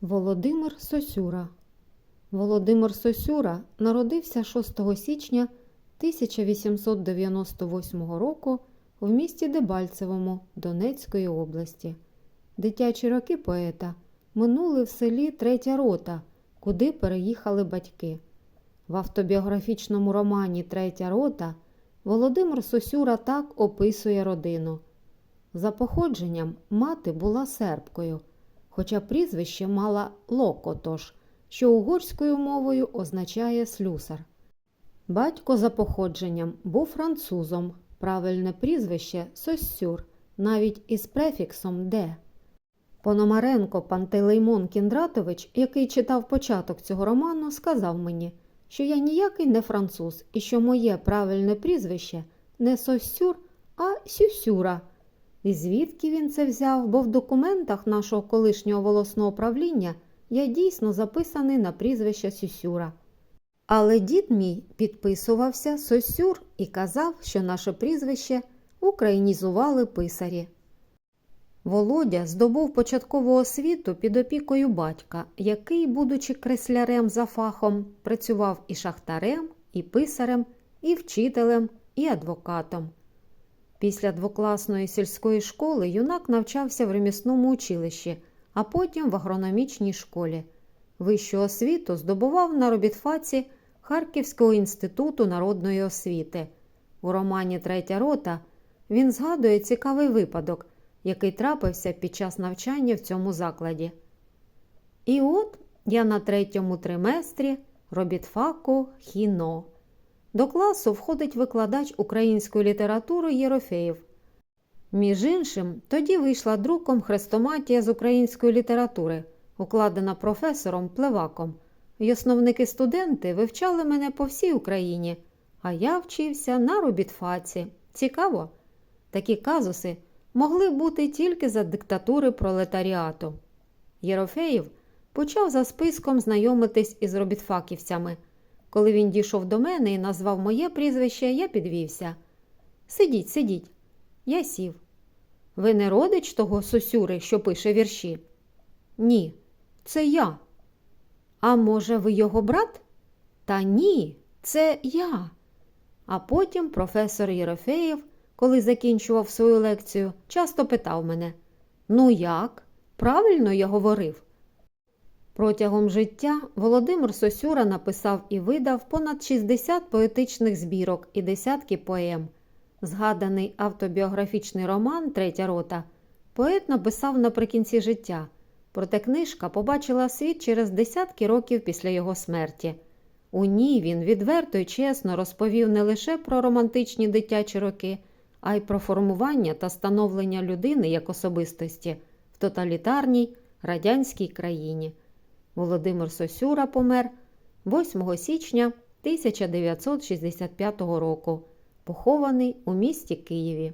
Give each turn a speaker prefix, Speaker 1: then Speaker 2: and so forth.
Speaker 1: Володимир Сосюра Володимир Сосюра народився 6 січня 1898 року в місті Дебальцевому Донецької області. Дитячі роки поета минули в селі Третя рота, куди переїхали батьки. В автобіографічному романі Третя рота Володимир Сосюра так описує родину. За походженням мати була сербкою, хоча прізвище мала Локотош, що угорською мовою означає слюсар. Батько за походженням був французом, правильне прізвище Соссюр, навіть із префіксом де. Пономаренко Пантелеймон Кіндратович, який читав початок цього роману, сказав мені, що я ніякий не француз і що моє правильне прізвище не Соссюр, а Сюсюра. І звідки він це взяв, бо в документах нашого колишнього волосного правління я дійсно записаний на прізвище Сюсюра. Але дід мій підписувався Сосюр і казав, що наше прізвище українізували писарі. Володя здобув початкову освіту під опікою батька, який, будучи креслярем за фахом, працював і шахтарем, і писарем, і вчителем, і адвокатом. Після двокласної сільської школи юнак навчався в ремісному училищі, а потім в агрономічній школі. Вищу освіту здобував на робітфаці Харківського інституту народної освіти. У романі Третя рота він згадує цікавий випадок, який трапився під час навчання в цьому закладі. І от я на третьому триместрі робітфаку хіно. До класу входить викладач української літератури Єрофеєв. Між іншим, тоді вийшла друком хрестоматія з української літератури, укладена професором Плеваком. І основники студенти вивчали мене по всій Україні, а я вчився на робітфаці. Цікаво? Такі казуси могли бути тільки за диктатури пролетаріату. Єрофеєв почав за списком знайомитись із робітфаківцями. Коли він дійшов до мене і назвав моє прізвище, я підвівся. Сидіть, сидіть. Я сів. Ви не родич того сосюри, що пише вірші? Ні, це я. А може, ви його брат? Та ні, це я. А потім професор Єрофеєв, коли закінчував свою лекцію, часто питав мене: Ну як? Правильно я говорив? Протягом життя Володимир Сосюра написав і видав понад 60 поетичних збірок і десятки поем. Згаданий автобіографічний роман Третя рота поет написав наприкінці життя, проте книжка побачила світ через десятки років після його смерті. У ній він відверто й чесно розповів не лише про романтичні дитячі роки, а й про формування та становлення людини як особистості в тоталітарній радянській країні. Володимир Сосюра помер 8 січня 1965 року, похований у місті Києві.